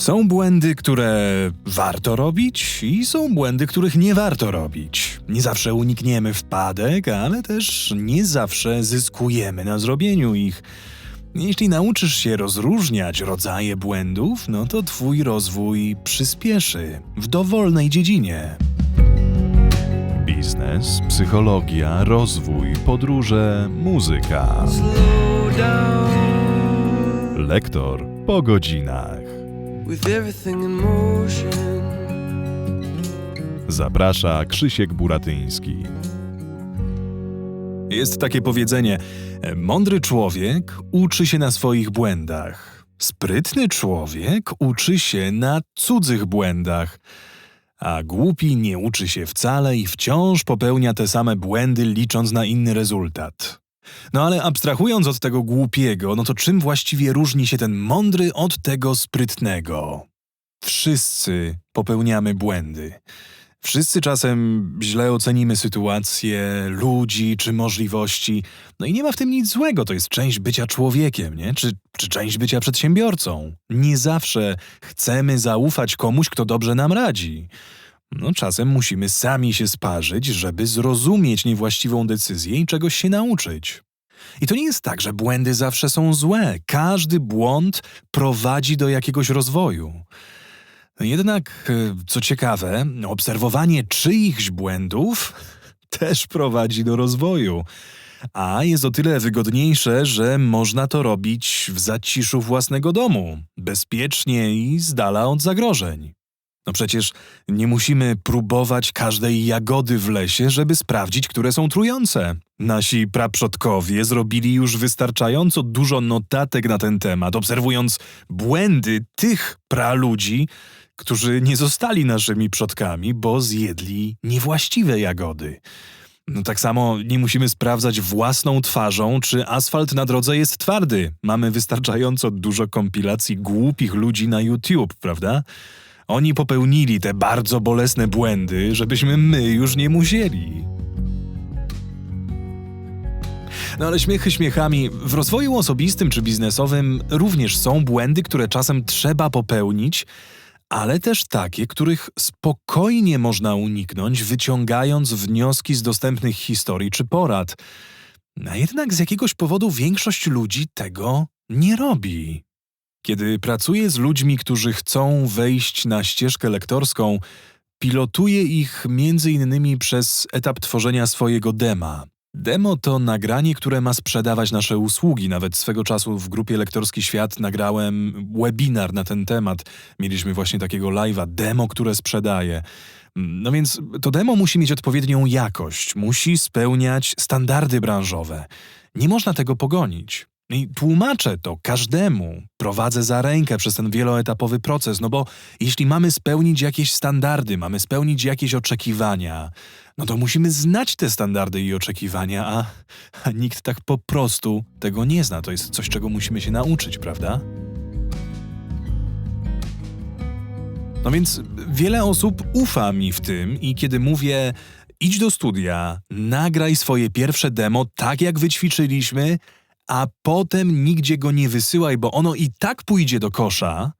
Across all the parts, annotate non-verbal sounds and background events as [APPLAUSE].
Są błędy, które warto robić, i są błędy, których nie warto robić. Nie zawsze unikniemy wpadek, ale też nie zawsze zyskujemy na zrobieniu ich. Jeśli nauczysz się rozróżniać rodzaje błędów, no to twój rozwój przyspieszy w dowolnej dziedzinie. Biznes, psychologia, rozwój, podróże, muzyka. Lektor po godzinach. With everything in motion. Zaprasza Krzysiek Buratyński. Jest takie powiedzenie: mądry człowiek uczy się na swoich błędach. Sprytny człowiek uczy się na cudzych błędach. A głupi nie uczy się wcale i wciąż popełnia te same błędy, licząc na inny rezultat. No ale abstrahując od tego głupiego, no to czym właściwie różni się ten mądry od tego sprytnego? Wszyscy popełniamy błędy. Wszyscy czasem źle ocenimy sytuację, ludzi czy możliwości. No i nie ma w tym nic złego, to jest część bycia człowiekiem, nie? Czy, czy część bycia przedsiębiorcą. Nie zawsze chcemy zaufać komuś, kto dobrze nam radzi. No, czasem musimy sami się sparzyć, żeby zrozumieć niewłaściwą decyzję i czegoś się nauczyć. I to nie jest tak, że błędy zawsze są złe. Każdy błąd prowadzi do jakiegoś rozwoju. Jednak, e, co ciekawe, obserwowanie czyichś błędów [LAUGHS] też prowadzi do rozwoju. A jest o tyle wygodniejsze, że można to robić w zaciszu własnego domu, bezpiecznie i z dala od zagrożeń. No przecież nie musimy próbować każdej jagody w lesie, żeby sprawdzić, które są trujące. Nasi praprzodkowie zrobili już wystarczająco dużo notatek na ten temat, obserwując błędy tych praludzi, którzy nie zostali naszymi przodkami, bo zjedli niewłaściwe jagody. No tak samo nie musimy sprawdzać własną twarzą, czy asfalt na drodze jest twardy. Mamy wystarczająco dużo kompilacji głupich ludzi na YouTube, prawda? Oni popełnili te bardzo bolesne błędy, żebyśmy my już nie musieli. No ale śmiechy śmiechami, w rozwoju osobistym czy biznesowym również są błędy, które czasem trzeba popełnić, ale też takie, których spokojnie można uniknąć, wyciągając wnioski z dostępnych historii czy porad. A jednak z jakiegoś powodu większość ludzi tego nie robi. Kiedy pracuję z ludźmi, którzy chcą wejść na ścieżkę lektorską, pilotuję ich między innymi przez etap tworzenia swojego dema. Demo to nagranie, które ma sprzedawać nasze usługi. Nawet swego czasu w grupie Lektorski Świat nagrałem webinar na ten temat. Mieliśmy właśnie takiego live'a, demo, które sprzedaje. No więc to demo musi mieć odpowiednią jakość, musi spełniać standardy branżowe. Nie można tego pogonić. I tłumaczę to każdemu, prowadzę za rękę przez ten wieloetapowy proces, no bo jeśli mamy spełnić jakieś standardy, mamy spełnić jakieś oczekiwania, no to musimy znać te standardy i oczekiwania, a, a nikt tak po prostu tego nie zna. To jest coś, czego musimy się nauczyć, prawda? No więc wiele osób ufa mi w tym i kiedy mówię idź do studia, nagraj swoje pierwsze demo tak jak wyćwiczyliśmy, a potem nigdzie go nie wysyłaj, bo ono i tak pójdzie do kosza,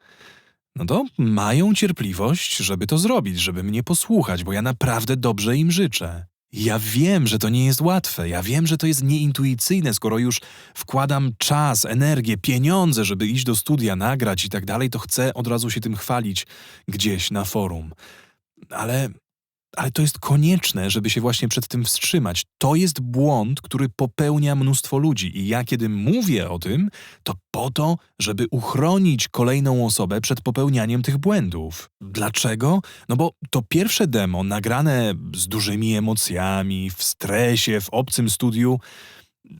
no to mają cierpliwość, żeby to zrobić, żeby mnie posłuchać, bo ja naprawdę dobrze im życzę. Ja wiem, że to nie jest łatwe, ja wiem, że to jest nieintuicyjne, skoro już wkładam czas, energię, pieniądze, żeby iść do studia, nagrać i tak dalej, to chcę od razu się tym chwalić gdzieś na forum. Ale ale to jest konieczne, żeby się właśnie przed tym wstrzymać. To jest błąd, który popełnia mnóstwo ludzi. I ja, kiedy mówię o tym, to po to, żeby uchronić kolejną osobę przed popełnianiem tych błędów. Dlaczego? No bo to pierwsze demo, nagrane z dużymi emocjami, w stresie, w obcym studiu,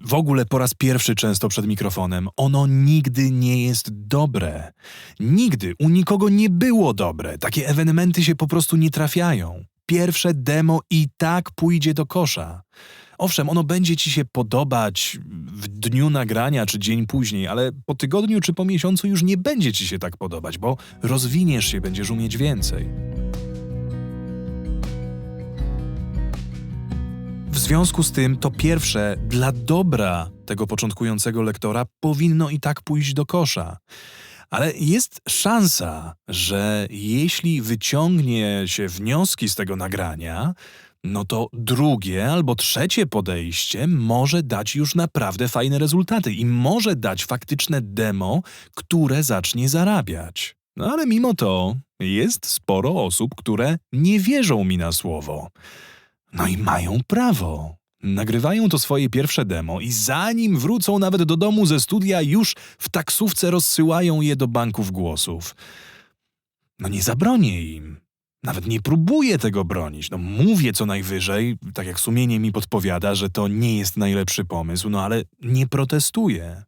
w ogóle po raz pierwszy często przed mikrofonem, ono nigdy nie jest dobre. Nigdy u nikogo nie było dobre. Takie ewenementy się po prostu nie trafiają pierwsze demo i tak pójdzie do kosza. Owszem, ono będzie ci się podobać w dniu nagrania czy dzień później, ale po tygodniu czy po miesiącu już nie będzie ci się tak podobać, bo rozwiniesz się, będziesz umieć więcej. W związku z tym, to pierwsze, dla dobra tego początkującego lektora powinno i tak pójść do kosza. Ale jest szansa, że jeśli wyciągnie się wnioski z tego nagrania, no to drugie albo trzecie podejście może dać już naprawdę fajne rezultaty i może dać faktyczne demo, które zacznie zarabiać. No ale mimo to jest sporo osób, które nie wierzą mi na słowo. No i mają prawo. Nagrywają to swoje pierwsze demo i zanim wrócą nawet do domu ze studia, już w taksówce rozsyłają je do banków głosów. No nie zabronię im. Nawet nie próbuję tego bronić. No mówię co najwyżej, tak jak sumienie mi podpowiada, że to nie jest najlepszy pomysł, no ale nie protestuję.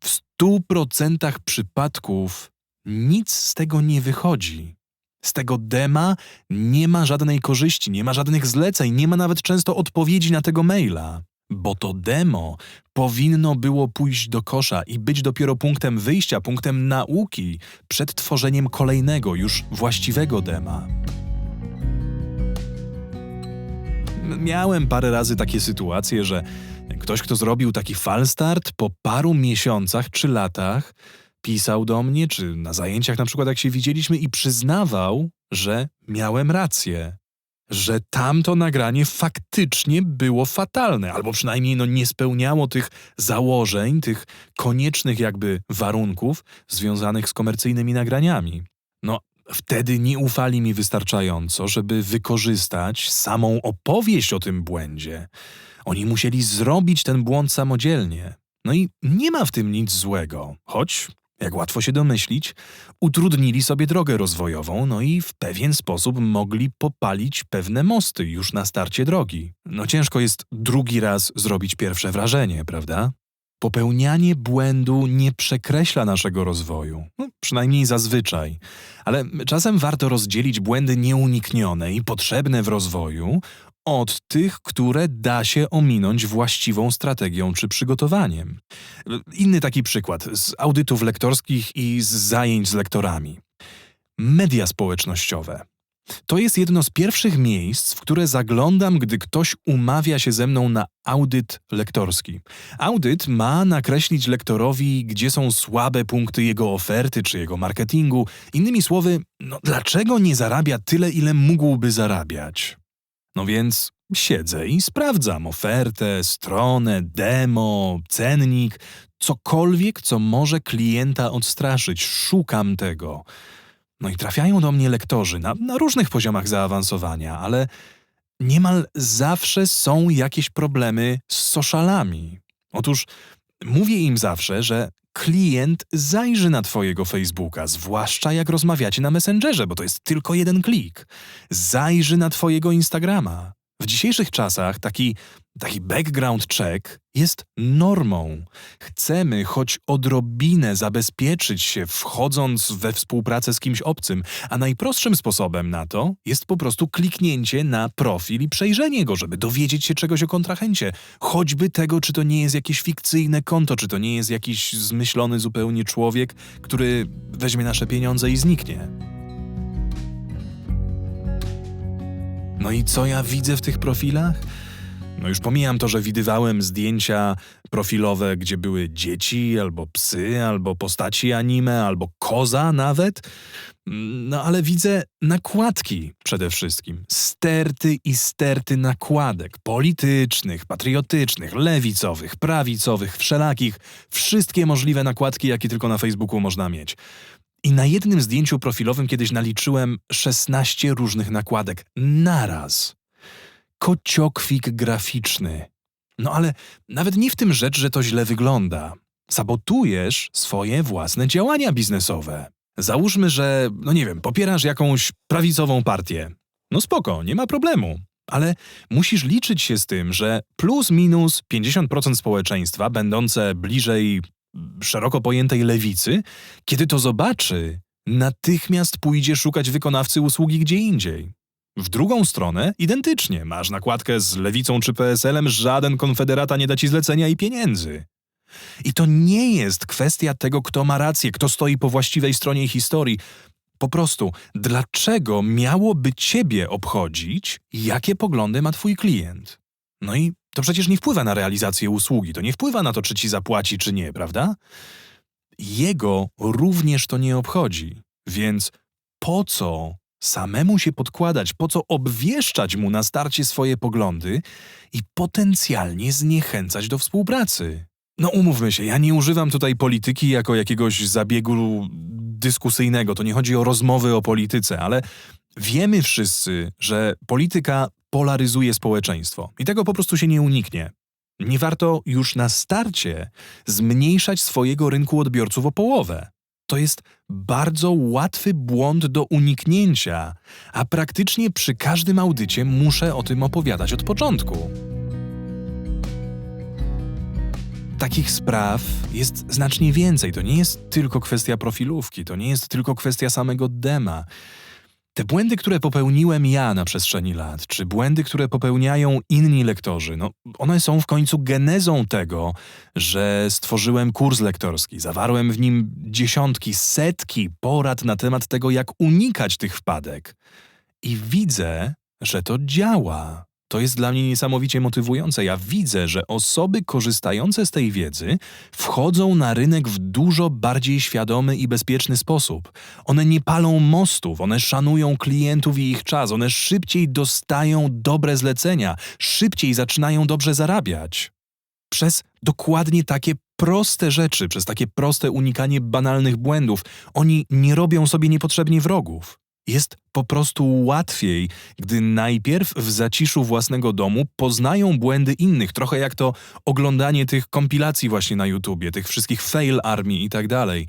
W stu procentach przypadków nic z tego nie wychodzi. Z tego dema nie ma żadnej korzyści, nie ma żadnych zleceń, nie ma nawet często odpowiedzi na tego maila. Bo to demo powinno było pójść do kosza i być dopiero punktem wyjścia, punktem nauki przed tworzeniem kolejnego, już właściwego dema. Miałem parę razy takie sytuacje, że ktoś, kto zrobił taki falstart, po paru miesiącach czy latach pisał do mnie, czy na zajęciach na przykład jak się widzieliśmy i przyznawał, że miałem rację. Że tamto nagranie faktycznie było fatalne, albo przynajmniej no, nie spełniało tych założeń, tych koniecznych jakby warunków związanych z komercyjnymi nagraniami. No, wtedy nie ufali mi wystarczająco, żeby wykorzystać samą opowieść o tym błędzie. Oni musieli zrobić ten błąd samodzielnie. No i nie ma w tym nic złego, choć, jak łatwo się domyślić, utrudnili sobie drogę rozwojową, no i w pewien sposób mogli popalić pewne mosty już na starcie drogi. No ciężko jest drugi raz zrobić pierwsze wrażenie, prawda? Popełnianie błędu nie przekreśla naszego rozwoju, no, przynajmniej zazwyczaj, ale czasem warto rozdzielić błędy nieuniknione i potrzebne w rozwoju od tych, które da się ominąć właściwą strategią czy przygotowaniem. Inny taki przykład z audytów lektorskich i z zajęć z lektorami. Media społecznościowe. To jest jedno z pierwszych miejsc, w które zaglądam, gdy ktoś umawia się ze mną na audyt lektorski. Audyt ma nakreślić lektorowi, gdzie są słabe punkty jego oferty czy jego marketingu. Innymi słowy, no, dlaczego nie zarabia tyle, ile mógłby zarabiać? No więc siedzę i sprawdzam ofertę, stronę, demo, cennik, cokolwiek, co może klienta odstraszyć. Szukam tego. No i trafiają do mnie lektorzy na, na różnych poziomach zaawansowania, ale niemal zawsze są jakieś problemy z socialami. Otóż mówię im zawsze, że klient zajrzy na Twojego Facebooka, zwłaszcza jak rozmawiacie na Messengerze, bo to jest tylko jeden klik. Zajrzy na Twojego Instagrama. W dzisiejszych czasach taki, taki background check jest normą. Chcemy choć odrobinę zabezpieczyć się, wchodząc we współpracę z kimś obcym, a najprostszym sposobem na to jest po prostu kliknięcie na profil i przejrzenie go, żeby dowiedzieć się czegoś o kontrahencie. Choćby tego, czy to nie jest jakieś fikcyjne konto, czy to nie jest jakiś zmyślony zupełnie człowiek, który weźmie nasze pieniądze i zniknie. No i co ja widzę w tych profilach? No już pomijam to, że widywałem zdjęcia profilowe, gdzie były dzieci, albo psy, albo postaci anime, albo koza nawet. No ale widzę nakładki przede wszystkim. Sterty i sterty nakładek. Politycznych, patriotycznych, lewicowych, prawicowych, wszelakich. Wszystkie możliwe nakładki, jakie tylko na Facebooku można mieć. I na jednym zdjęciu profilowym kiedyś naliczyłem 16 różnych nakładek naraz. Kociokwik graficzny. No ale nawet nie w tym rzecz, że to źle wygląda. Sabotujesz swoje własne działania biznesowe. Załóżmy, że, no nie wiem, popierasz jakąś prawicową partię. No spoko, nie ma problemu. Ale musisz liczyć się z tym, że plus minus 50% społeczeństwa, będące bliżej szeroko pojętej lewicy, kiedy to zobaczy, natychmiast pójdzie szukać wykonawcy usługi gdzie indziej. W drugą stronę identycznie. Masz nakładkę z lewicą czy PSL-em, żaden konfederata nie da ci zlecenia i pieniędzy. I to nie jest kwestia tego, kto ma rację, kto stoi po właściwej stronie historii. Po prostu, dlaczego miałoby ciebie obchodzić, jakie poglądy ma twój klient? No i to przecież nie wpływa na realizację usługi, to nie wpływa na to, czy ci zapłaci, czy nie, prawda? jego również to nie obchodzi. Więc po co samemu się podkładać, po co obwieszczać mu na starcie swoje poglądy i potencjalnie zniechęcać do współpracy? No umówmy się, ja nie używam tutaj polityki jako jakiegoś zabiegu dyskusyjnego. To nie chodzi o rozmowy o polityce, ale wiemy wszyscy, że polityka polaryzuje społeczeństwo i tego po prostu się nie uniknie. Nie warto już na starcie zmniejszać swojego rynku odbiorców o połowę. To jest bardzo łatwy błąd do uniknięcia, a praktycznie przy każdym audycie muszę o tym opowiadać od początku. Takich spraw jest znacznie więcej. To nie jest tylko kwestia profilówki, to nie jest tylko kwestia samego dema. Te błędy, które popełniłem ja na przestrzeni lat, czy błędy, które popełniają inni lektorzy, no, one są w końcu genezą tego, że stworzyłem kurs lektorski. Zawarłem w nim dziesiątki, setki porad na temat tego, jak unikać tych wpadek. I widzę, że to działa. To jest dla mnie niesamowicie motywujące. Ja widzę, że osoby korzystające z tej wiedzy wchodzą na rynek w dużo bardziej świadomy i bezpieczny sposób. One nie palą mostów, one szanują klientów i ich czas, one szybciej dostają dobre zlecenia, szybciej zaczynają dobrze zarabiać. Przez dokładnie takie proste rzeczy, przez takie proste unikanie banalnych błędów, oni nie robią sobie niepotrzebnie wrogów. Jest po prostu łatwiej, gdy najpierw w zaciszu własnego domu poznają błędy innych, trochę jak to oglądanie tych kompilacji właśnie na YouTubie, tych wszystkich fail armii i tak dalej.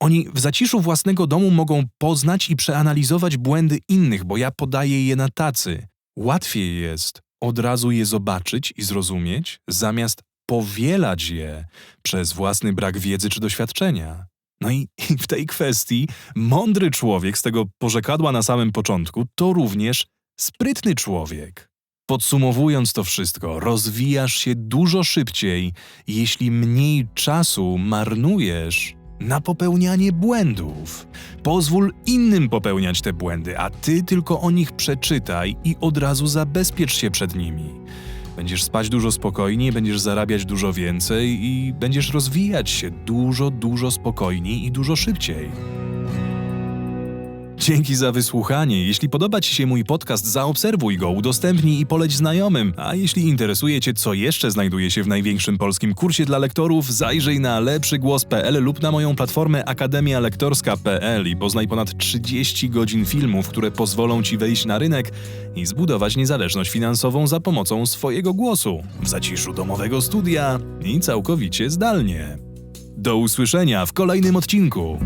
Oni w zaciszu własnego domu mogą poznać i przeanalizować błędy innych, bo ja podaję je na tacy. Łatwiej jest od razu je zobaczyć i zrozumieć, zamiast powielać je przez własny brak wiedzy czy doświadczenia. No i, [LAUGHS] i w tej kwestii mądry człowiek z tego porzekadła na samym początku to również sprytny człowiek. Podsumowując to wszystko, rozwijasz się dużo szybciej, jeśli mniej czasu marnujesz na popełnianie błędów. Pozwól innym popełniać te błędy, a ty tylko o nich przeczytaj i od razu zabezpiecz się przed nimi. Będziesz spać dużo spokojniej, będziesz zarabiać dużo więcej i będziesz rozwijać się dużo, dużo spokojniej i dużo szybciej. Dzięki za wysłuchanie. Jeśli podoba Ci się mój podcast, zaobserwuj go, udostępnij i poleć znajomym. A jeśli interesuje Cię, co jeszcze znajduje się w największym polskim kursie dla lektorów, zajrzyj na lepszygłos.pl lub na moją platformę akademialektorska.pl i poznaj ponad 30 godzin filmów, które pozwolą Ci wejść na rynek i zbudować niezależność finansową za pomocą swojego głosu, w zaciszu domowego studia i całkowicie zdalnie. Do usłyszenia w kolejnym odcinku.